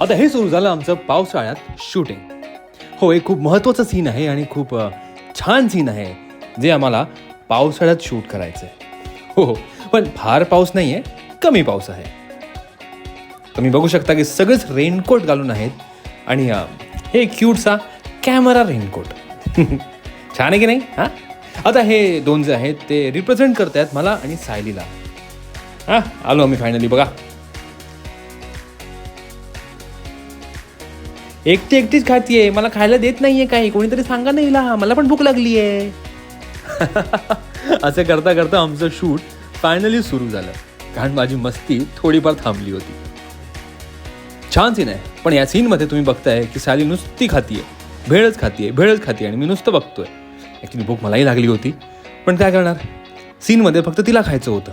आता हे सुरू झालं आमचं पावसाळ्यात शूटिंग हो एक खूप महत्त्वाचं सीन आहे आणि खूप छान सीन आहे जे आम्हाला पावसाळ्यात शूट करायचं आहे हो हो. पण फार पाऊस नाही आहे कमी पाऊस आहे. तुम्ही बघू शकता की सगळेच रेनकोट घालून आहेत आणि हे क्यूटचा कॅमेरा रेनकोट छान आहे की नाही? हां? आता हे दोन जे आहेत ते रिप्रेझेंट करत आहेत मला आणि सायलीला. हां आलो आम्ही फायनली बघा. एकटी एकटीच खातीये. मला खायला देत नाहीये काही. कोणीतरी सांगा नाही हिला. मला पण भूक लागली आहे असं करता करता आमचं शूट फायनली सुरू झालं. कारण माझी मस्ती थोडीफार थांबली होती. छान सीन आहे. पण या सीनमध्ये तुम्ही बघताय की साली नुसती खातीये. भेळच खातीये भेळच खातीये आणि मी नुसतं बघतोय. ॲक्च्युली भूक मलाही लागली होती. पण काय करणार? सीनमध्ये फक्त तिला खायचं होतं.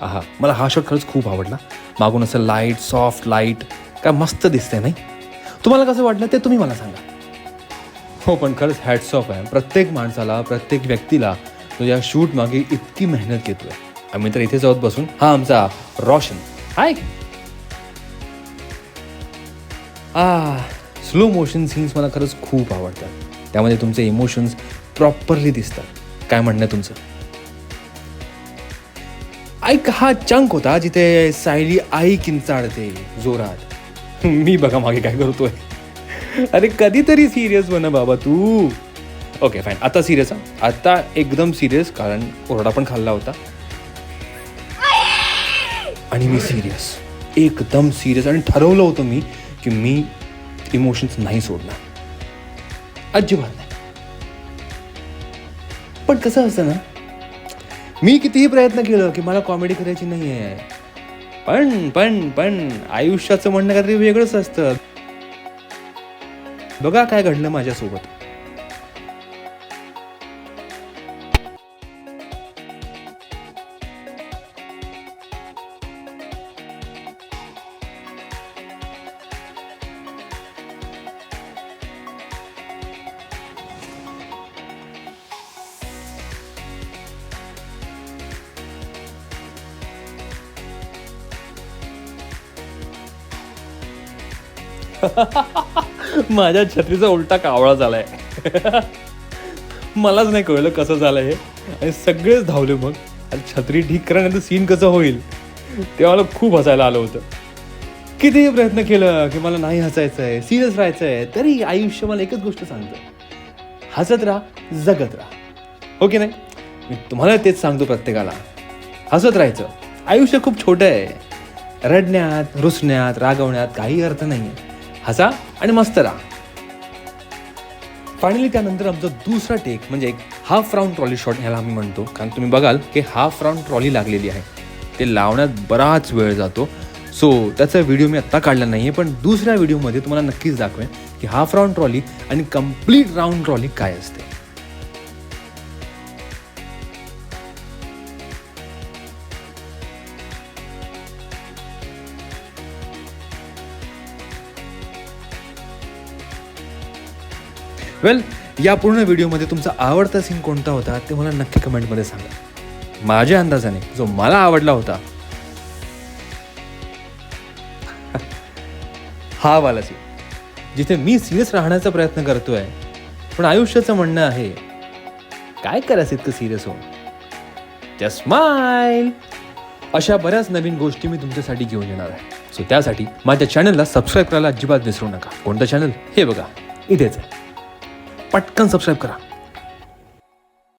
आहा मला हा शॉट खरंच खूप आवडला. मागून असं लाइट सॉफ्ट लाइट काय मस्त दिसतंय नाही? तुम्हाला कसं वाटलं ते तुम्ही मला सांगा. हो पण खरंच हॅट्स ऑफ आहे. प्रत्येक माणसाला प्रत्येक व्यक्तीला तो या शूट मागे इतकी मेहनत घेतोय. आम्ही तर इथेच आहोत बसून. हा आमचा रोशन. हाय. आ स्लो मोशन सीन्स मला खरंच खूप आवडतात. त्यामध्ये तुमचे इमोशन्स प्रॉपरली दिसतात. काय म्हणणं तुमचं? ऐक हा चंक होता जिथे सायली आई किंचाळते जोरात. मी बघा मागे काय करतोय. अरे कधीतरी सिरियस बन बाबा तू. ओके फाईन आता सिरियस आता एकदम सिरियस कारण ओरडा पण खाल्ला होता. आणि मी सिरियस एकदम सिरियस आणि ठरवलं होतं मी की मी इमोशन्स नाही सोडणार. अजिबात नाही. पण कसं असतं ना मी कितीही प्रयत्न केलं की मला कॉमेडी करायची नाही आहे पण पण पण आयुष्याचं म्हणणं काहीतरी वेगळंच असतं. बघा काय घडलं माझ्यासोबत. माझ्या छत्रीचा उलटा कावळा झालाय. मलाच नाही कळलं कसं झालं हे. आणि सगळेच धावले मग. आणि छत्री ठीक करा सीन कसं होईल? तेव्हा मला खूप हसायला आलं होतं. कितीही प्रयत्न केलं की मला नाही हसायचं आहे सिरियस राहायचं आहे तरी आयुष्य मला एकच गोष्ट सांगतं. हसत राहा जगत राहा. हो की नाही? मी तुम्हाला तेच सांगतो प्रत्येकाला. हसत राहायचं. आयुष्य खूप छोटं आहे. रडण्यात रुसण्यात रागवण्यात काही अर्थ नाही आहे हसा आणि मस्त राहा. फायनली त्यानंतर आमचा दुसरा टेक म्हणजे एक हाफ राऊंड ट्रॉली शॉट ह्याला आम्ही म्हणतो. कारण तुम्ही बघाल की हाफ राऊंड ट्रॉली लागलेली आहे. ते लावण्यात बराच वेळ जातो. सो त्याचा व्हिडिओ मी आत्ता काढला नाही आहे पण दुसऱ्या व्हिडिओमध्ये तुम्हाला नक्कीच दाखवेन की हाफ राऊंड ट्रॉली आणि कंप्लीट राऊंड ट्रॉली काय असते. वेल या पूर्ण व्हिडिओमध्ये तुमचा आवडता सीन कोणता होता ते मला नक्की कमेंटमध्ये सांगा. माझ्या अंदाजाने जो मला आवडला होता हा वाला सीन जिथे मी सिरियस राहण्याचा प्रयत्न करतोय पण आयुष्याचं म्हणणं आहे काय करायचं इतकं सिरियस हो जस्ट स्माइल अशा बऱ्याच नवीन गोष्टी मी तुमच्यासाठी घेऊन येणार आहे. सो त्यासाठी माझ्या चॅनलला सबस्क्राईब करायला अजिबात विसरू नका. कोणतं चॅनल हे बघा. इथेच आहे. पटकन सबस्क्राईब करा.